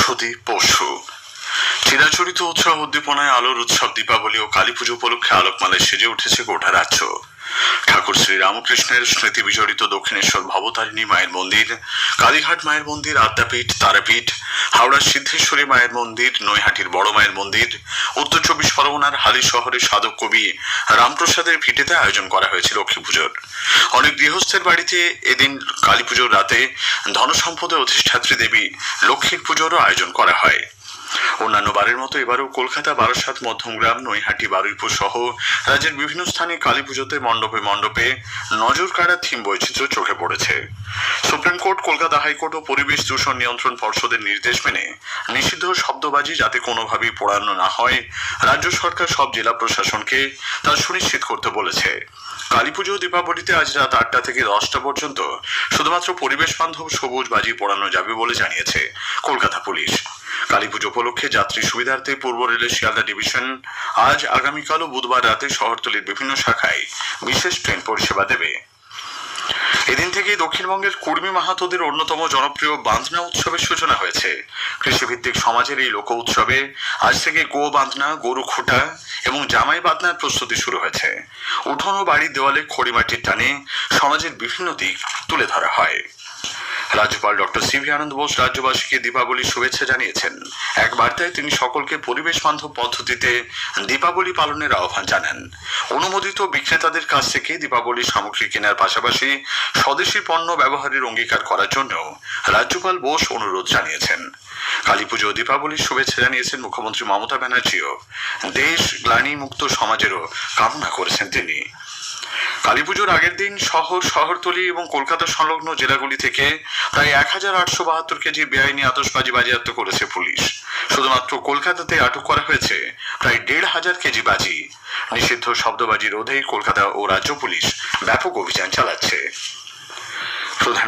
ওষুধি পশু চিরাচরিত উৎসব উদ্দীপনায় আলোর উৎসব, দীপাবলি ও কালী পুজো উপলক্ষে আলোকমালায় সেজে উঠেছে গোটা রাজ্য। ঠাকুর শ্রী রামকৃষ্ণের স্মৃতি বিজড়িত দক্ষিণেশ্বর ভবতারিণী মায়ের মন্দির, কালীঘাট মায়ের মন্দির, আদ্যাপীঠ, তারাপীঠ হাওড়ার সিদ্ধেশ্বরী মায়ের মন্দির, নৈহাটির বড় মায়ের মন্দির, উত্তর চব্বিশ পরগনার হালি শহরের সাধক কবি রামপ্রসাদের ভিটেতে আয়োজন করা হয়েছে লক্ষ্মী পুজোর। অনেক গৃহস্থের বাড়িতে এদিন কালী পুজোর রাতে ধনসম্পদের অধিষ্ঠাত্রী দেবী লক্ষ্মীর পুজোরও আয়োজন করা হয়। অন্যান্য বারের মতো এবারও কলকাতা, বারাসাত, মধ্যমগ্রাম, নৈহাটি, বারুইপুর সহ রাজ্যের বিভিন্ন স্থানে কালী পুজোতে মণ্ডপে মণ্ডপে নজর কাড়া থিম বৈচিত্র্য চোখে পড়েছে। Supreme court, Kolkata high court ও পরিবেশ দূষণ নিয়ন্ত্রণ পর্ষদের নির্দেশ মেনে নিষিদ্ধ শব্দবাজি যাতে কোনোভাবেই পোড়ানো না হয়, রাজ্য সরকার সব জেলা প্রশাসনকে তা সুনিশ্চিত করতে বলেছে। কালী পুজো দীপাবলিতে আজ রাত আটটা থেকে দশটা পর্যন্ত শুধুমাত্র পরিবেশ বান্ধব সবুজ বাজি পোড়ানো যাবে বলে জানিয়েছে কলকাতা পুলিশ। কালী পুজো উপলক্ষে যাত্রী সুবিধার্থে পূর্ব রেলের শিয়ালদা ডিভিশন আজ আগামীকাল ও বুধবার রাতে শহরতলির বিভিন্ন শাখায় বিশেষ ট্রেন পরিষেবা দেবে। এদিন থেকেই দক্ষিণবঙ্গের কুর্মী মাহাতোদের অন্যতম জনপ্রিয় বাঁধনা উৎসবের সূচনা হয়েছে। কৃষিভিত্তিক সমাজের এই লোক উৎসবে আজ থেকে গো বাঁধনা, গরু খুঁটা এবং জামাই বাঁধনার প্রস্তুতি শুরু হয়েছে। উঠোন ও বাড়ির দেওয়ালে খড়িমাটির টানে সমাজের বিভিন্ন দিক তুলে ধরা হয়। রাজ্যপাল ডক্টর সিভি আনন্দ বোস রাজ্যবাসীকে দীপাবলির শুভেচ্ছা জানিয়েছেন। এক বার্তায় তিনি সকলকে পরিবেশ বান্ধব পদ্ধতিতে দীপাবলি পালনের আহ্বান জানান। অনুমোদিত বিক্রেতাদের কাছ থেকে দীপাবলি সামগ্রী কেনার পাশাপাশি স্বদেশি পণ্য ব্যবহারের অঙ্গীকার করার জন্য রাজ্যপাল বোস অনুরোধ জানিয়েছেন। কালী পুজো দীপাবলির শুভেচ্ছা জানিয়েছেন মুখ্যমন্ত্রী মমতা ব্যানার্জিও। দেশ গ্লানি মুক্ত সমাজেরও কামনা করেছেন তিনি। কালী পুজোর আগের দিন শহর শহরতলি এবং কলকাতা সংলগ্ন জেলাগুলি থেকে প্রায় এক হাজার আটশো বাহাত্তর কেজি বেআইনি আতসবাজি বাজেয়াপ্ত করেছে পুলিশ। শুধুমাত্র কলকাতাতে আটক করা হয়েছে প্রায় দেড় হাজার কেজি বাজি। নিষিদ্ধ শব্দবাজি রোধে কলকাতা ও রাজ্য পুলিশ ব্যাপক অভিযান চালাচ্ছে।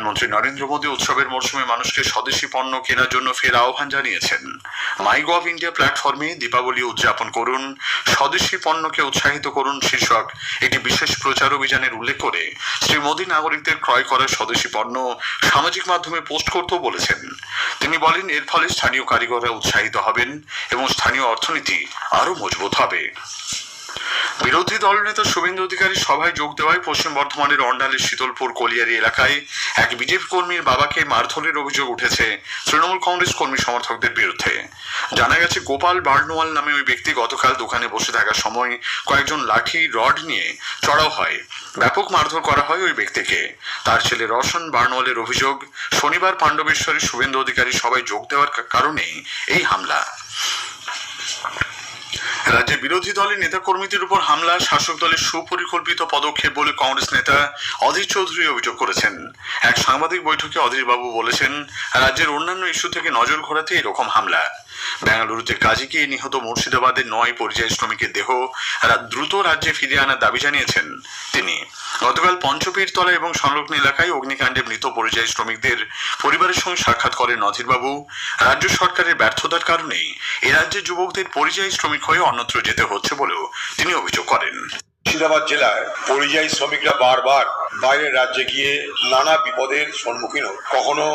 প্রধানমন্ত্রী নরেন্দ্র মোদী উৎসবের মরশুমে মানুষকে স্বদেশি পণ্য কেনার জন্য ফের আহ্বান জানিয়েছেন। মাই গভ ইন্ডিয়া প্ল্যাটফর্মে দীপাবলি উদযাপন করুন, স্বদেশি পণ্যকে উৎসাহিত করুন শীর্ষক একটি বিশেষ প্রচার অভিযানের উল্লেখ করে শ্রী মোদী নাগরিকদের ক্রয় করা স্বদেশি পণ্য সামাজিক মাধ্যমে পোস্ট করতেও বলেছেন। তিনি বলেন, এর ফলে স্থানীয় কারিগররা উৎসাহিত হবেন এবং স্থানীয় অর্থনীতি আরও মজবুত হবে। বিরোধী দলনেতা শুভেন্দু অধিকারী সভায় যোগ দেওয়ায় পশ্চিম বর্ধমানের অন্ডালের শীতলপুর কলিয়ারি এলাকায় এক বিজেপি কর্মীর বাবাকে মারধরের অভিযোগ উঠেছে তৃণমূল কংগ্রেস কর্মী সমর্থকদের বিরুদ্ধে। জানা গেছে, গোপাল বার্নওয়াল নামে ওই ব্যক্তি গতকাল দোকানে বসে থাকার সময় কয়েকজন লাঠি, রড নিয়ে চড়াও হয়। ব্যাপক মারধর করা হয় ওই ব্যক্তিকে। তার ছেলে রশন বার্নওয়ালের অভিযোগ, শনিবার পাণ্ডবেশ্বরী শুভেন্দু অধিকারী সবাই যোগ দেওয়ার কারণেই এই হামলা। রাজ্যে বিরোধী দলের নেতাকর্মীদের উপর হামলা, শাসক দলের সুপরিকল্পিত পদক্ষেপ বলে কংগ্রেস নেতা অধীর চৌধুরী অভিযোগ করেছেন। এক সাংবাদিক বৈঠকে অধীর বাবু বলেছেন, রাজ্যের অন্যান্য ইস্যু থেকে নজর ঘোরাতে এরকম হামলা। বেঙ্গালুরুতে কাজে গিয়ে নিহত মুর্শিদাবাদের নয় পরিযায়ী শ্রমিকের দেহ দ্রুত রাজ্যে ফিরিয়ে আনার দাবি জানিয়েছেন তিনি। গতকাল পঞ্চপীরতলা এবং সংলগ্ন এলাকায় অগ্নিকাণ্ডে মৃত পরিযায়ী শ্রমিকদের পরিবারের সঙ্গে সাক্ষাৎ করেন অধীরবাবু রাজ্য সরকারের ব্যর্থতার কারণেই এ রাজ্যের যুবকদের পরিযায়ী শ্রমিক হয়ে অন্যত্র যেতে হচ্ছে বলেও তিনি অভিযোগ করেন। মুর্শিদাবাদ জেলায় পরিযায়ী শ্রমিকরা বারবার বাইরের রাজ্যে গিয়ে নানা বিপদের সম্মুখীন কখনো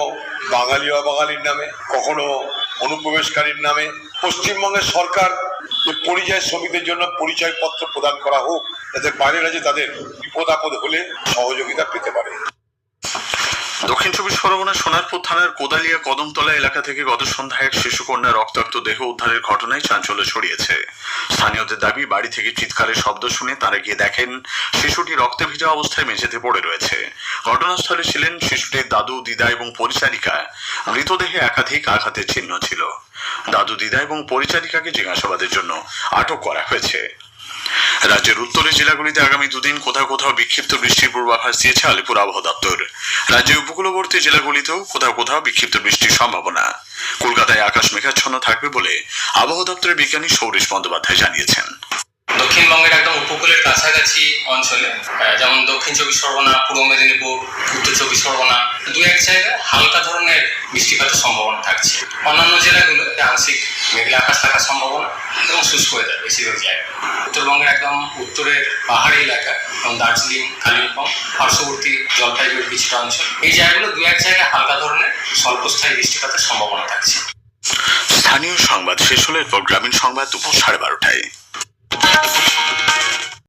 বাঙালি অবাঙালির নামে, কখনো অনুপ্রবেশকারীর নামে পশ্চিমবঙ্গের সরকার যে পরিযায়ী শ্রমিকদের জন্য পরিচয়পত্র প্রদান করা হোক যাতে বাইরে রাজ্যে তাদের বিপদ আপদ হলে সহযোগিতা পেতে পারে। দক্ষিণ চব্বিশ পরগনার সোনারপুর থানার কোদালিয়া কদমতলা এলাকা থেকে গত সন্ধ্যায় এক শিশুকন্যা রক্তাক্ত দেহ উদ্ধারের ঘটনায় চাঞ্চল্য ছড়িয়েছে। স্থানীয়দের দাবি, বাড়ি থেকে চিৎকারের শব্দ শুনে তারা গিয়ে দেখেন, শিশুটি রক্তে ভিজা অবস্থায় মেঝেতে পড়ে রয়েছে। ঘটনাস্থলে ছিলেন শিশুটির দাদু, দিদা এবং পরিচারিকা। মৃতদেহে একাধিক আঘাতের চিহ্ন ছিল। দাদু, দিদা এবং পরিচারিকাকে জিজ্ঞাসাবাদের জন্য আটক করা হয়েছে। রাজ্যের উত্তরের জেলাগুলিতে আগামী দুদিন কোথাও কোথাও বিক্ষিপ্ত বৃষ্টির পূর্বাভাস দিয়েছে আলিপুর আবহাওয়া দপ্তর। রাজ্যের উপকূলবর্তী জেলাগুলিতেও কোথাও কোথাও বিক্ষিপ্ত বৃষ্টির সম্ভাবনা। কলকাতায় আকাশ মেঘাচ্ছন্ন থাকবে বলে আবহাওয়া দপ্তরের বিজ্ঞানী সৌরেশ বন্দ্যোপাধ্যায় জানিয়েছেন। দক্ষিণবঙ্গের একদম উপকূলের কাছাকাছি অঞ্চলে যেমন দক্ষিণ চব্বিশ পরগনা, পূর্ব মেদিনীপুর, উত্তর চব্বিশ পরগনা, দু এক জায়গায় হালকা ধরনের বৃষ্টিপাতের সম্ভাবনা থাকছে। অন্যান্য জেলাগুলো আংশিক মেঘলা আকাশ থাকার সম্ভাবনা এবং শুষ্ক হয়ে যাবে বেশিরভাগ জায়গায়। উত্তরবঙ্গের একদম উত্তরের পাহাড়ি এলাকা যেমন দার্জিলিং, কালিম্পং, পার্শ্ববর্তী জলপাইগুড়ির কিছুটা অঞ্চল, এই জায়গাগুলো দু এক জায়গায় হালকা ধরনের স্বল্পস্থায়ী বৃষ্টিপাতের সম্ভাবনা থাকছে। স্থানীয় সংবাদ শেষ হলে এরপর গ্রামীণ সংবাদ দুপুর সাড়ে বারোটায়। Thank you.